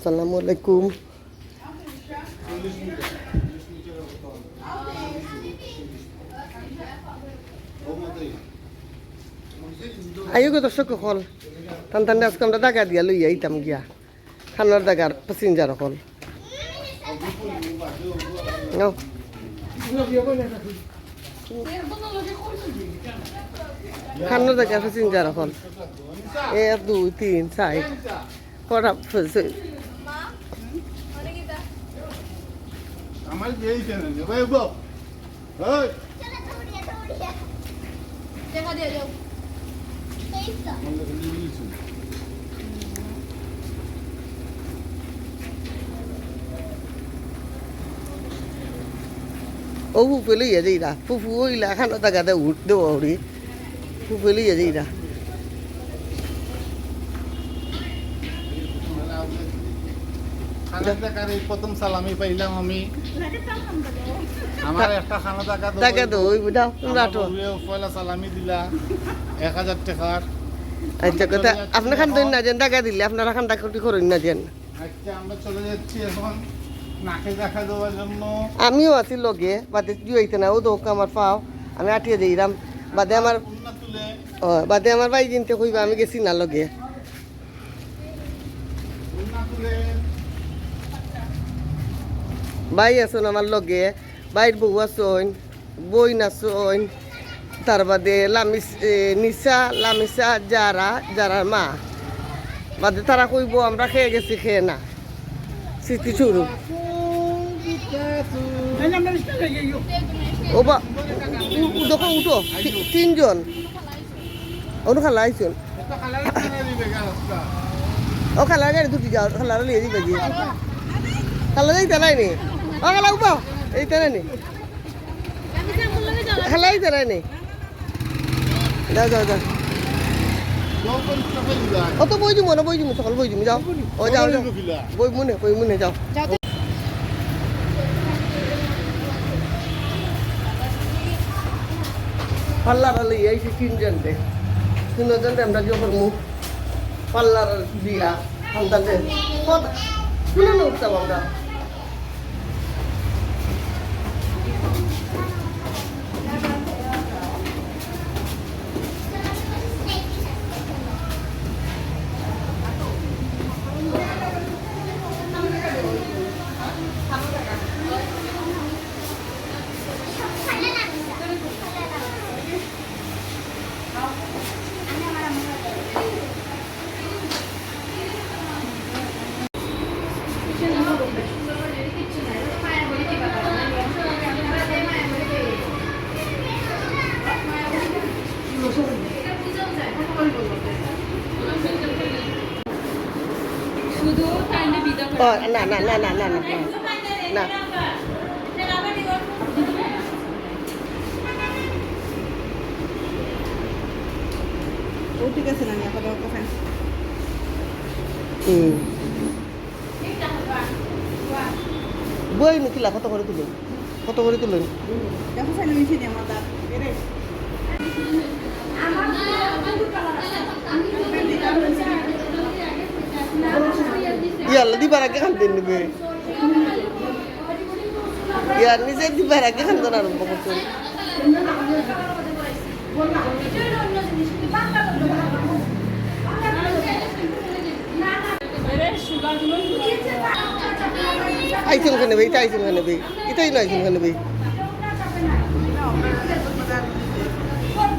আসসালামু আলাইকুম আইও গো দর্শক কল টান টান আজকে আমরা দাগা দিয়া লইয়া আইতাম গিয়া খানার দাগার প্যাসেঞ্জার নাও খানার দাগার প্যাসেঞ্জার কল এক দুই তিন চার কটা আমার যেই চ্যানেল ভাই গো ওই দেখা দিয়ে যাও ও ফুফে লইয়া যাইরা ফুফু ওইলা খানা দাগাতে উঠ দেবো ওরি ফুফে লইয়া যাইরা খানা দেখার এই প্রথম সালামি পাইলাম আমি আমার একটা খানা দেখা দাগা তো ওই দাও তোমরা আটো। পয়লা সালামি দিলা এক হাজার টাকার। আচ্ছা কথা খান দইন না যেন দাগা দিলে আপনারা খান দাগা করেন না যেন। আচ্ছা আমরা চলে যাচ্ছি এখন। নাকে দেখা দেওয়ার জন্য। আমিও আছি লগে বাদে জুয়াইতে না ও তো আমার পাও আমি আটিয়ে দিলাম। বাদে আমার বাদে আমার ভাই জিনতে কইবা আমি গেছি না লগে উন্না তুলে ভাই আছেন আমার লগে। বাইর বউ আছেন, বই নাচন তার বাদে লামিস নিসা, লামিসা যারা যারার মা। বাদে তারা কইব, আমরা খেয়ে গেছি, খেয়ে না। স্মৃতি শুরু ও বা, দেখো, উঠো। তিনজন। অনু খালা আইসুন ও খালার গাড়ি দুটি যাও, খালার লিয়ে দিবে গিয়ে। খালা যাইতে নাই ও খালা উঠো এইতে নাই খালা এইতে নাই যাও যাও যাও ও তো বই দিব সকাল বই যাও। ও যাও যাও। বই মনে বই মনে, যাও। পাল্লার আলে, এই সে তিনজন দে। তিনজন দে, আমরা কি করব পাল্লার দিয়া সন্তানদের কত শুনে না উঠতাম আমরা। না না না না না না। না। ও ঠিক আছে না এখন ওখানে হুম। বই নিখিলা কত করে তুলুন কত করে তুলুন দেখো সাইলে মিশে নি আমার দাঁত এরে ইয়াল্লা দিবার আগে খান দিন নিবে ইয়ার নিজে দিবার আগে খান দেন আরম্ভ করছেন আইসুন খানে ভাই আইসুন খানে ভাই এটাই না আইসুন খানে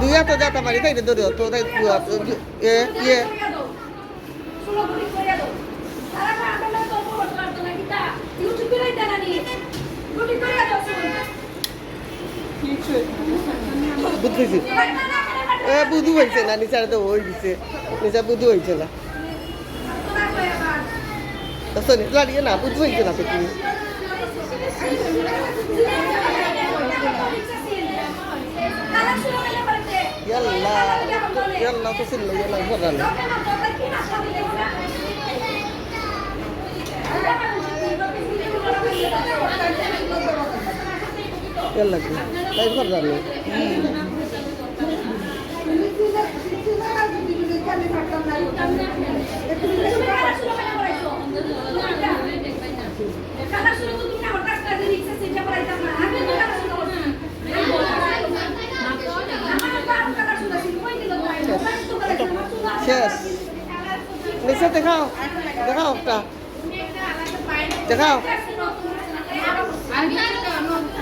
দুই হাত যাতা পারি তাই ধরে তো তাই এ ইয়ে বুঝতেছি এ বুধু হয়েছে না নিচারে তো হয়ে গেছে নিচা বুধু হয়েছে না। শোনে লাড়িয়ে না বুধু হয়েছে না পেটি ইয়াল্লা ইয়াল্লা তো ছিল, ইয়াল্লা তেল লাগবে তাই কর জানো শেষ দেখাও দেখাও একটা। দেখাও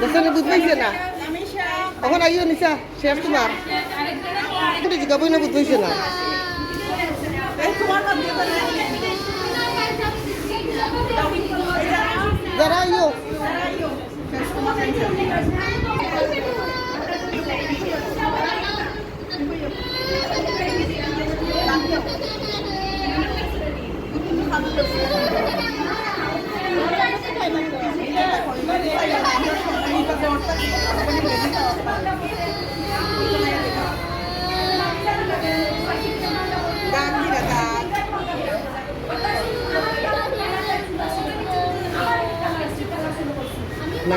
দেখছেন বুঝ পাইছে না এখন আইও নিশা শেষ তোমার তুমি জিগাবই না বুঝ পাইছে না যারা আইও ডাক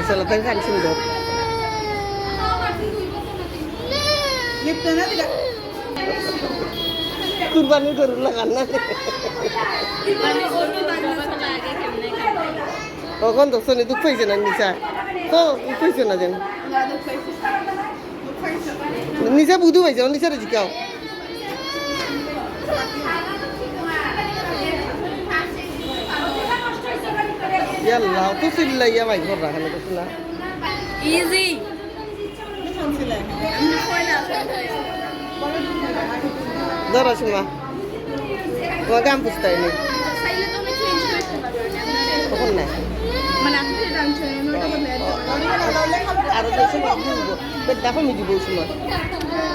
মার্শাল্লাহ তাই গান সুন্দর। কুরবানি করুন লাগান না। তখন তো শনি দুঃখ পাইছে না নিশা তো দুঃখ পাইছে না যেন? নিশা বুধু পাইছে নিশারে জিকাও ইয়াল্লা তো চিল্লাইয়া মাইক ভর রাখা না তো না ইজি ধরা শোনা তোমার গান পুষতাই নেই চাইলে তো আমি চেঞ্জ তখন না মানে আরও দেশে দেখো মিজি বউ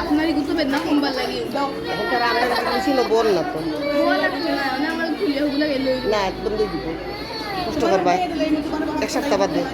আপনার কিন্তু বেদনা লাগে তো মানে না একদম দিয়ে দিব কষ্ট করবা এক সপ্তাহ বাদ দেখ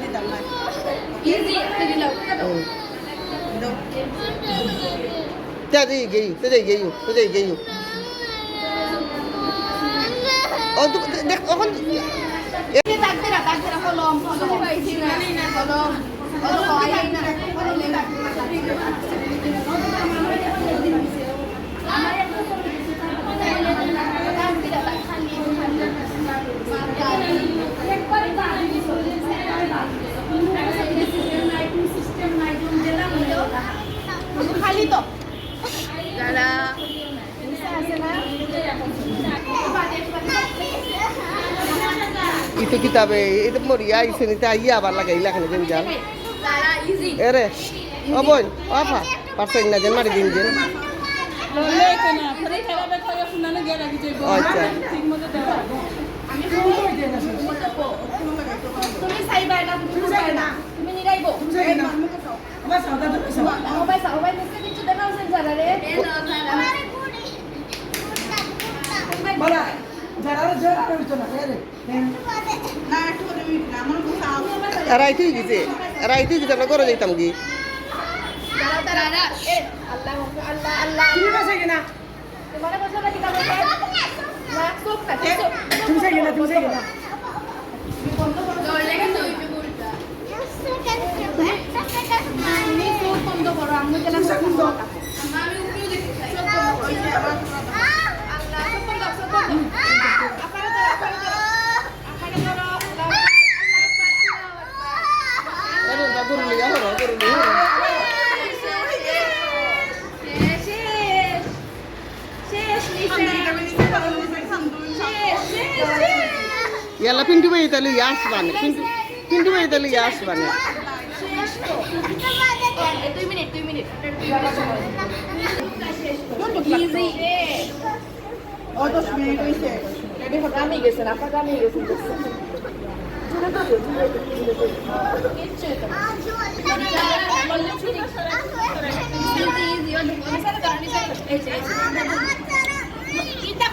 খালি তো যারা kitabe itu moria isini ta iya abar lagai la kana jenjal যারা easy ere o boy apa parsen na jen mari din jen আচ্ছা তুমি চাইবা না তুমি চাইবা না তুমি নিরাইব মোবাইল মোবাইল মেসেজ কিছু দেনা উসেন যারা রে না একটু করে না আমার কোথাও রাই তুই গিছে রাই তুই গিছে আমরা করে যাইতাম কি তুমি বসে কিনা তোমার বসে না কিনা বসে না সব কাটে তুমি সে কিনা তুমি সে কিনা দৌড়লে কিন্তু ওই বুলটা তুমি সব বন্ধ করো আমি কেন সব বন্ধ আমি উপরে দেখতে চাই সব বন্ধ করো আল্লাহ সব বন্ধ সব বন্ধ আপারে ধরো আপারে ধরো আপারে ধরো আল্লাহ আরে না গরু লিয়া হলো গরু লিয়া ইয়ালা পিন্টু ভাই তাহলে ইয়াস বানে পিন্টু পিন্টু ভাই তাহলে ইয়াস বানে ও দশ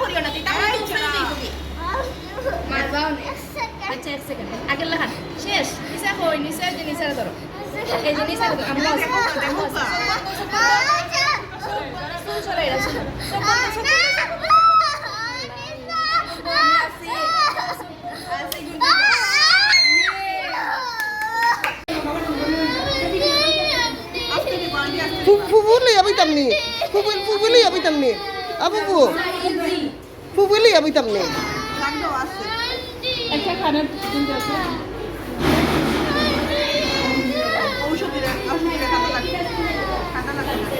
মিনিট হয়েছে চিন্তা করিও না চিন্তা করিও না মারবাও না আচ্ছা এক সেকেন্ড আগের লেখান শেষ নিসা কই নিসা যে নিসা ধরো এই যে নিসা ধরো আমরা সুন সরে এরা সুন ফুফু লিয়া বইতাম নি ফুফু ফুফু লিয়া বইতাম নি আবু ফু ফুফু লিয়া বইতাম নি। লাগল আছে ঔষধ দিলে ঔষধ দিলে খাতা লাগবে খাতা লাগবে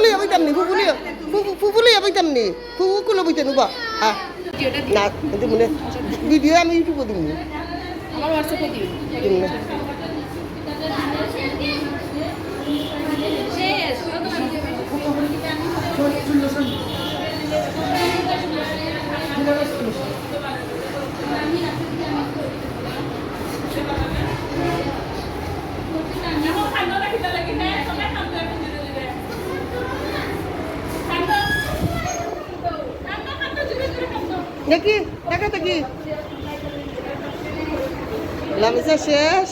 ফুফুলি বইতাম নি ফুফুলি ফুফুলি বইতাম নি ফুফু কুলো বইতে নুবা? দিই না কিন্তু মনে ভিডিও আমি ইউটিউবে দিব আমার হোয়াটসঅ্যাপে দিব দেখি, দেখা দেখি। লামিসা শেষ।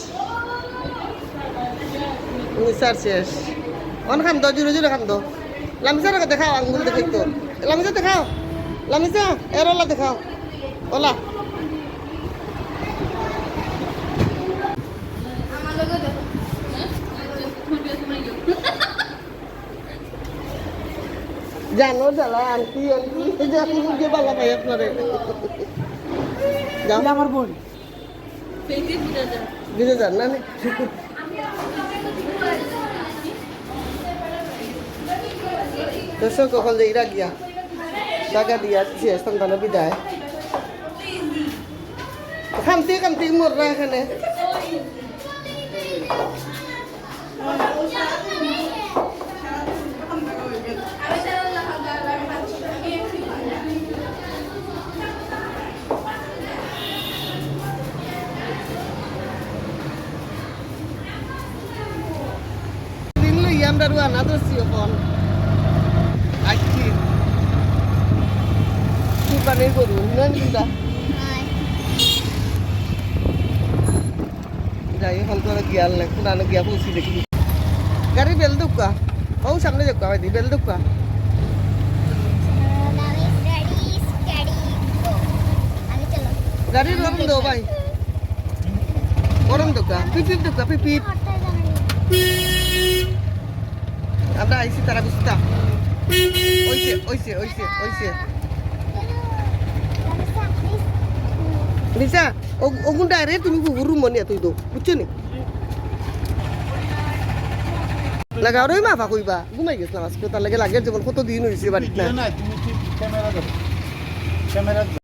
শেষ। অন খাম তো খাম তো। দেখাও আঙ্গুল দেখাই তো লামিসা দেখাও। লামিসা এর ওলা দেখাও। ওলা। জানো জ্বালা আনকি আনকি জানি যে বালা ভাই আপনারে। যাও। আমার বোন। বুঝে যান না নে? দর্শক কখন যে ইরা গিয়া। জাগা দিয়া দিছে সন্তান বিদায়। খামতি খামতি মররা এখানে দিন লই আমরা রুয়ানা ধরছি এখন আজকে কুরবানির গরু নেন কিনা যাই এখন তো গিয়াল না পুরানো গিয়া পৌঁছি দেখি গাড়ি বেল দুকা ও সামনে যাক ভাই বেল দুকা গাড়ি গরম দো ভাই গরম দুকা পিপিপ দুকা পিপিপ আমরা আইছি তারা বুঝতা ওইছে ওইছে ওইছে ওইছে। নিসা ওগুন ডাইরে তুমি গুরু মনে তুই তো, বুঝছ নি? লাগাও রে মাফা কইবা, ঘুমাই গেছিলাম আজকে, তার লাগে লাগে কত দিন হয়েছে বাড়িতে